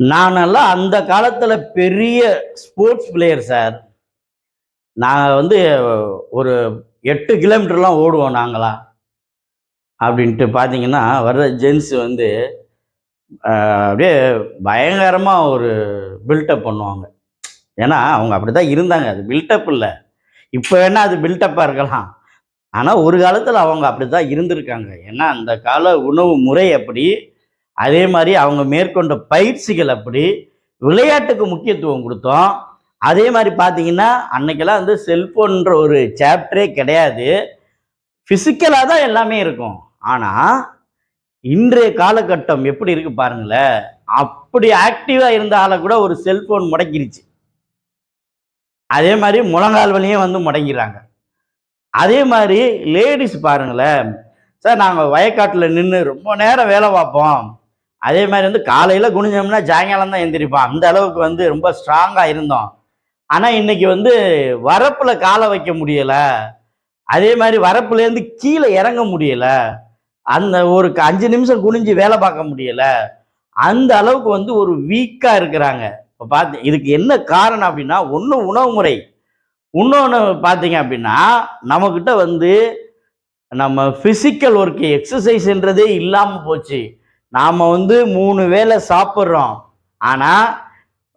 நானெல்லாம் அந்த காலத்தில் பெரிய ஸ்போர்ட்ஸ் பிளேயர் சார் நாங்கள் வந்து ஒரு எட்டு கிலோமீட்டர்லாம் ஓடுவோம் நாங்களாம் அப்படின்ட்டு பார்த்தீங்கன்னா வர்ற ஜென்ஸ் வந்து அப்படியே பயங்கரமாக ஒரு பில்டப் பண்ணுவாங்க. ஏன்னா அவங்க அப்படி தான் இருந்தாங்க. அது பில்டப் இல்லை. இப்போ வேணால் அது பில்டப்பாக இருக்கலாம். ஆனால் ஒரு காலத்தில் அவங்க அப்படி தான் இருந்திருக்காங்க. ஏன்னா அந்த கால உணவு முறை அப்படி அதே மாதிரி அவங்க மேற்கொண்ட பயிற்சிகள் அப்படி விளையாட்டுக்கு முக்கியத்துவம் கொடுத்தோம். அதே மாதிரி பார்த்தீங்கன்னா அன்னைக்கெல்லாம் வந்து செல்ஃபோன்ற ஒரு சாப்டரே கிடையாது. ஃபிசிக்கலாக தான் எல்லாமே இருக்கும். ஆனால் இன்றைய காலகட்டம் எப்படி இருக்கு பாருங்களேன். அப்படி ஆக்டிவாக இருந்த ஆளை கூட ஒரு செல்ஃபோன் முடக்கிருச்சு. அதே மாதிரி முழங்கால் வழியும் வந்து முடங்கிறாங்க. அதே மாதிரி லேடிஸ் பாருங்களேன். சார் நாங்கள் வயக்காட்டில் நின்று ரொம்ப நேரம் வேலை பார்ப்போம். அதே மாதிரி வந்து காலையில் குனிஞ்சோம்னா சாயங்காலம் தான் எழுந்திரிப்பான் அந்த அளவுக்கு வந்து ரொம்ப ஸ்ட்ராங்காக இருந்தோம். ஆனால் இன்னைக்கு வந்து வரப்பில் காலை வைக்க முடியலை. அதே மாதிரி வரப்புலேருந்து கீழே இறங்க முடியலை. அந்த ஒரு க- அஞ்சு நிமிஷம் குனிஞ்சு வேலை பார்க்க முடியலை. அந்த அளவுக்கு வந்து ஒரு வீக்காக இருக்கிறாங்க. இப்போ பார்த்து இதுக்கு என்ன காரணம் அப்படின்னா ஒன்று உணவு முறை. இன்னொன்று பார்த்தீங்க அப்படின்னா நம்மக்கிட்ட வந்து நம்ம ஃபிசிக்கல் ஒர்க்கு எக்ஸசைஸ்ன்றதே இல்லாமல் போச்சு. நாம் வந்து மூணு வேளை சாப்பிட்றோம். ஆனால்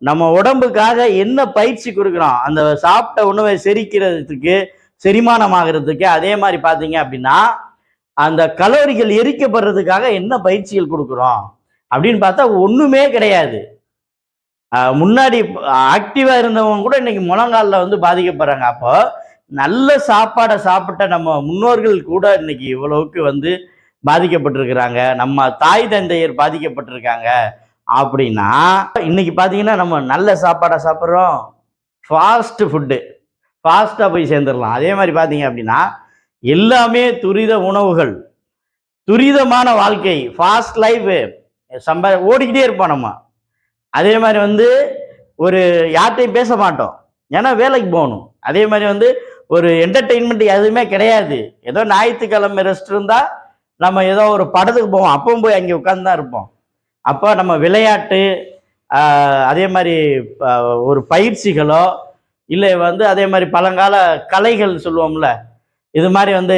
நம்ம உடம்புக்காக என்ன பயிற்சி கொடுக்குறோம்? அந்த சாப்பிட்ட உணவை செரிக்கிறதுக்கு செரிமானம் ஆகிறதுக்கு அதே மாதிரி பார்த்தீங்க அப்படின்னா அந்த கலோரிகள் எரிக்கப்படுறதுக்காக என்ன பயிற்சிகள் கொடுக்குறோம்? அப்படின்னு பார்த்தா ஒன்றுமே கிடையாது. முன்னாடி ஆக்டிவாக இருந்தவங்க கூட இன்னைக்கு முழங்காலில் வந்து பாதிக்கப்படுறாங்க. அப்போ நல்ல சாப்பாடை சாப்பிட்ட நம்ம முன்னோர்கள் கூட இன்னைக்கு இவ்வளவுக்கு வந்து பாதிக்கப்பட்டிருக்கிறாங்க. நம்ம தாய் தந்தையர் பாதிக்கப்பட்டிருக்காங்க. அப்படின்னா இன்னைக்கு பார்த்தீங்கன்னா நம்ம நல்ல சாப்பாடை சாப்பிட்றோம். ஃபாஸ்ட் ஃபுட்டு ஃபாஸ்ட்டாக போய் சேர்ந்துடலாம். அதே மாதிரி பார்த்தீங்க அப்படின்னா எல்லாமே துரித உணவுகள். துரிதமான வாழ்க்கை. ஃபாஸ்ட் லைஃப் சம்ப ஓடிக்கிட்டே இருப்போம் நம்ம. அதே மாதிரி வந்து ஒரு யார்கிட்டையும் பேச மாட்டோம். ஏன்னா வேலைக்கு போகணும். அதே மாதிரி வந்து ஒரு என்டர்டெயின்மெண்ட் எதுவுமே கிடையாது. ஏதோ ஞாயிற்றுக்கிழமை ரெஸ்ட் இருந்தால் நம்ம ஏதோ ஒரு படத்துக்கு போவோம். அப்பவும் போய் அங்கே உட்காந்து தான் இருப்போம். அப்போ நம்ம விளையாட்டு அதே மாதிரி ஒரு பயிற்சிகளோ இல்லை வந்து அதே மாதிரி பழங்கால கலைகள் சொல்லுவோம்ல. இது மாதிரி வந்து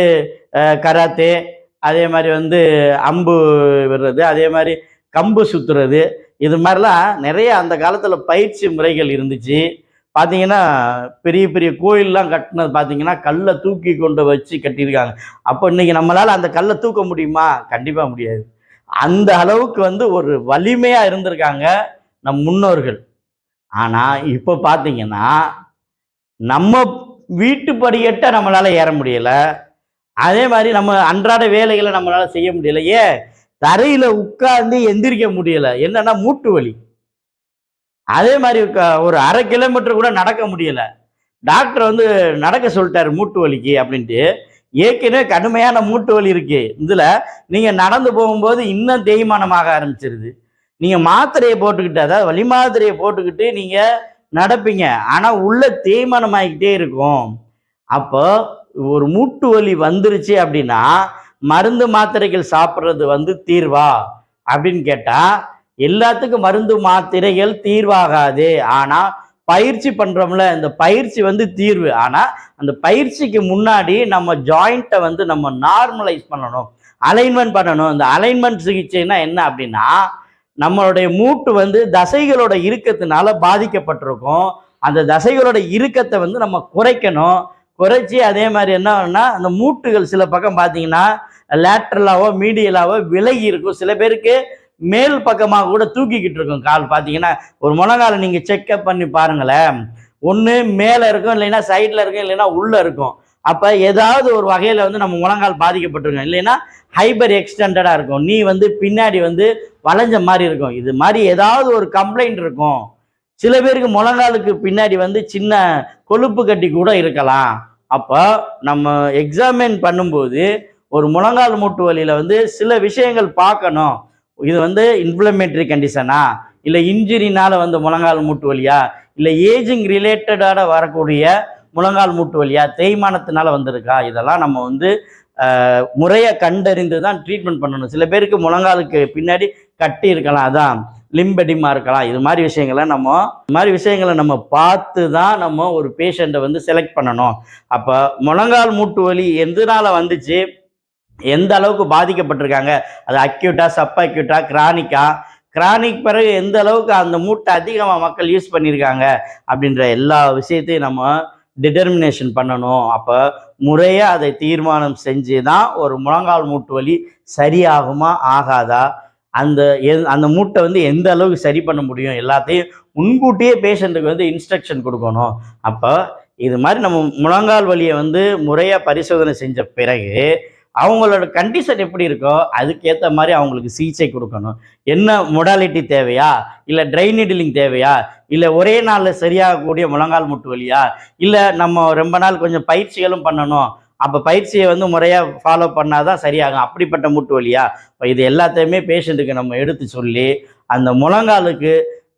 கராத்தே அதே மாதிரி வந்து அம்பு விடுறது அதே மாதிரி கம்பு சுத்துறது இது மாதிரிலாம் நிறைய அந்த காலத்தில் பயிற்சி முறைகள் இருந்துச்சு. பார்த்தீங்கன்னா பெரிய பெரிய கோயிலெலாம் கட்டினது பார்த்தீங்கன்னா கல்லை தூக்கி கொண்டு வச்சு கட்டியிருக்காங்க. அப்போ இன்னைக்கு நம்மளால் அந்த கல்லை தூக்க முடியுமா? கண்டிப்பாக முடியாது. அந்த அளவுக்கு வந்து ஒரு வலிமையாக இருந்திருக்காங்க நம் முன்னோர்கள். ஆனால் இப்போ பார்த்தீங்கன்னா நம்ம வீட்டு படிக்கட்டை நம்மளால் ஏற முடியலை. அதே மாதிரி நம்ம அன்றாட வேலைகளை நம்மளால் செய்ய முடியல. ஏன்? தரையில் உட்கார்ந்து எந்திரிக்க முடியலை. என்னன்னா மூட்டு வலி. அதே மாதிரி க- ஒரு அரை கிலோமீட்டர் கூட நடக்க முடியலை. டாக்டர் வந்து நடக்க சொல்லிட்டாரு மூட்டு வலிக்கு அப்படின்ட்டு. ஏற்கனவே கடுமையான மூட்டு வலி இருக்கு. இதில் நீங்கள் நடந்து போகும்போது இன்னும் தேய்மானமாக ஆரம்பிச்சிருது. நீங்கள் மாத்திரையை போட்டுக்கிட்டு அதாவது வலி மாத்திரையை போட்டுக்கிட்டு நீங்கள் நடப்பீங்க. ஆனால் உள்ள தேய்மானம் ஆகிக்கிட்டே இருக்கும். அப்போ ஒரு மூட்டு வலி வந்துருச்சு அப்படின்னா மருந்து மாத்திரைகள் சாப்பிட்றது வந்து தீர்வா? அப்படின்னு கேட்டால் எல்லாத்துக்கும் மருந்து மாத்திரைகள் தீர்வாகாது. ஆனால் பயிற்சி பண்ணுறோம்ல இந்த பயிற்சி வந்து தீர்வு. ஆனால் அந்த பயிற்சிக்கு முன்னாடி நம்ம ஜாயிண்ட்டை வந்து நம்ம நார்மலைஸ் பண்ணணும். அலைன்மெண்ட் பண்ணணும். இந்த அலைன்மெண்ட் சிகிச்சைனா என்ன அப்படின்னா நம்மளுடைய மூட்டு வந்து தசைகளோட இறுக்கத்தினால பாதிக்கப்பட்டிருக்கும். அந்த தசைகளோட இறுக்கத்தை வந்து நம்ம குறைக்கணும். குறைச்சி அதே மாதிரி என்னன்னா அந்த மூட்டுகள் சில பக்கம் பார்த்தீங்கன்னா லேட்ரலாவோ மீடியலாவோ விலகி இருக்கும். சில பேருக்கு மேல் பக்கமாக கூட தூக்கிக்கிட்டு இருக்கும் கால். பார்த்தீங்கன்னா ஒரு முழங்காலை நீங்கள் செக்அப் பண்ணி பாருங்களேன். ஒன்று மேலே இருக்கும் இல்லைன்னா சைடில் இருக்கும் இல்லைன்னா உள்ளே இருக்கும். அப்போ ஏதாவது ஒரு வகையில் வந்து நம்ம முழங்கால் பாதிக்கப்பட்டிருக்கோம். இல்லைன்னா ஹைபர் எக்ஸ்டெண்டடாக இருக்கும். நீ வந்து பின்னாடி வந்து வளைஞ்ச மாதிரி இருக்கும். இது மாதிரி ஏதாவது ஒரு கம்ப்ளைண்ட் இருக்கும். சில பேருக்கு முழங்காலுக்கு பின்னாடி வந்து சின்ன கொழுப்பு கட்டி கூட இருக்கலாம். அப்போ நம்ம எக்ஸாமின் பண்ணும்போது ஒரு முழங்கால் மூட்டு வலியில் வந்து சில விஷயங்கள் பார்க்கணும். இது வந்து இன்ஃப்ளமேட்டரி கண்டிஷனா இல்லை இன்ஜுரினால வந்து முழங்கால் மூட்டு வலியா? இல்லை ஏஜிங் ரிலேட்டடாக வரக்கூடிய முழங்கால் மூட்டு வலியா? தேய்மானத்தினால வந்திருக்கா? இதெல்லாம் நம்ம வந்து முறையை கண்டறிந்து தான் ட்ரீட்மெண்ட் பண்ணணும். சில பேருக்கு முழங்காலுக்கு பின்னாடி கட்டி இருக்கலாம் அதான். லிம்பெடிமா இருக்கலாம். இது மாதிரி விஷயங்களை நம்ம இது மாதிரி விஷயங்களை நம்ம பார்த்து தான் நம்ம ஒரு பேஷண்ட்டை வந்து செலக்ட் பண்ணணும். அப்போ முழங்கால் மூட்டு வலி எதனால வந்துச்சு? எந்த அளவுக்கு பாதிக்கப்பட்டிருக்காங்க? அது அக்யூட்டா சப் அக்யூட்டா கிரானிக்கா கிரானிக் பிறகு எந்த அளவுக்கு அந்த மூட்டை அதிகமாக மக்கள் யூஸ் பண்ணியிருக்காங்க அப்படின்ற எல்லா விஷயத்தையும் நம்ம டிட்டர்மினேஷன் பண்ணணும். அப்போ முறையாக அதை தீர்மானம் செஞ்சு தான் ஒரு முழங்கால் மூட்டு வலி சரியாகுமா ஆகாதா? அந்த எ- அந்த மூட்டை வந்து எந்த அளவுக்கு சரி பண்ண முடியும்? எல்லாத்தையும் முன்கூட்டியே பேஷண்ட்டுக்கு வந்து இன்ஸ்ட்ரக்ஷன் கொடுக்கணும். அப்போ இது மாதிரி நம்ம முழங்கால் வலியை வந்து முறையாக பரிசோதனை செஞ்ச பிறகு அவங்களோட கண்டிஷன் எப்படி இருக்கோ அதுக்கேற்ற மாதிரி அவங்களுக்கு சிகிச்சை கொடுக்கணும். என்ன மொடாலிட்டி தேவையா? இல்லை ட்ரை நீடிலிங் தேவையா? இல்லை ஒரே நாளில் சரியாகக்கூடிய முழங்கால் முட்டு வழியா இல்லை நம்ம ரொம்ப நாள் கொஞ்சம் பயிற்சிகளும் பண்ணணும். அப்போ பயிற்சியை வந்து முறையாக ஃபாலோ பண்ணால் தான் சரியாகும். அப்படிப்பட்ட முட்டு வழியா இப்போ இது எல்லாத்தையுமே பேஷண்ட்டுக்கு நம்ம எடுத்து சொல்லி அந்த முழங்காலுக்கு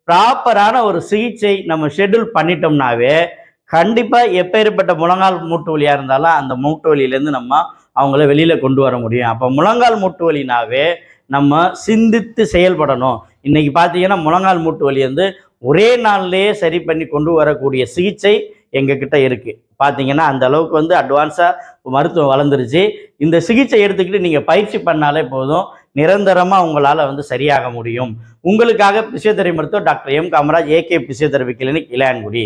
ப்ராப்பரான ஒரு சிகிச்சை நம்ம ஷெட்யூல் பண்ணிட்டோம்னாவே கண்டிப்பாக எப்பேற்பட்ட முழங்கால் மூட்டு வலியாக இருந்தாலும் அந்த மூட்டு வலியிலேருந்து நம்ம அவங்கள வெளியில் கொண்டு வர முடியும். அப்போ முழங்கால் மூட்டு வலினாவே நம்ம சிந்தித்து செயல்படணும். இன்னைக்கு பார்த்தீங்கன்னா முழங்கால் மூட்டு வலி வந்து ஒரே நாள்லயே சரி பண்ணி கொண்டு வரக்கூடிய சிகிச்சை எங்ககிட்ட இருக்கு. பார்த்தீங்கன்னா அந்த அளவுக்கு வந்து அட்வான்ஸாக மருத்துவம் வளர்ந்துருச்சு. இந்த சிகிச்சை எடுத்துக்கிட்டு நீங்கள் பயிற்சி பண்ணாலே போதும். நிரந்தரமாக உங்களால் வந்து சரியாக முடியும். உங்களுக்காக பிசியோதெரபி மருத்துவர் doctor M Kamaraj AK physiotherapy clinic Ilayangudi.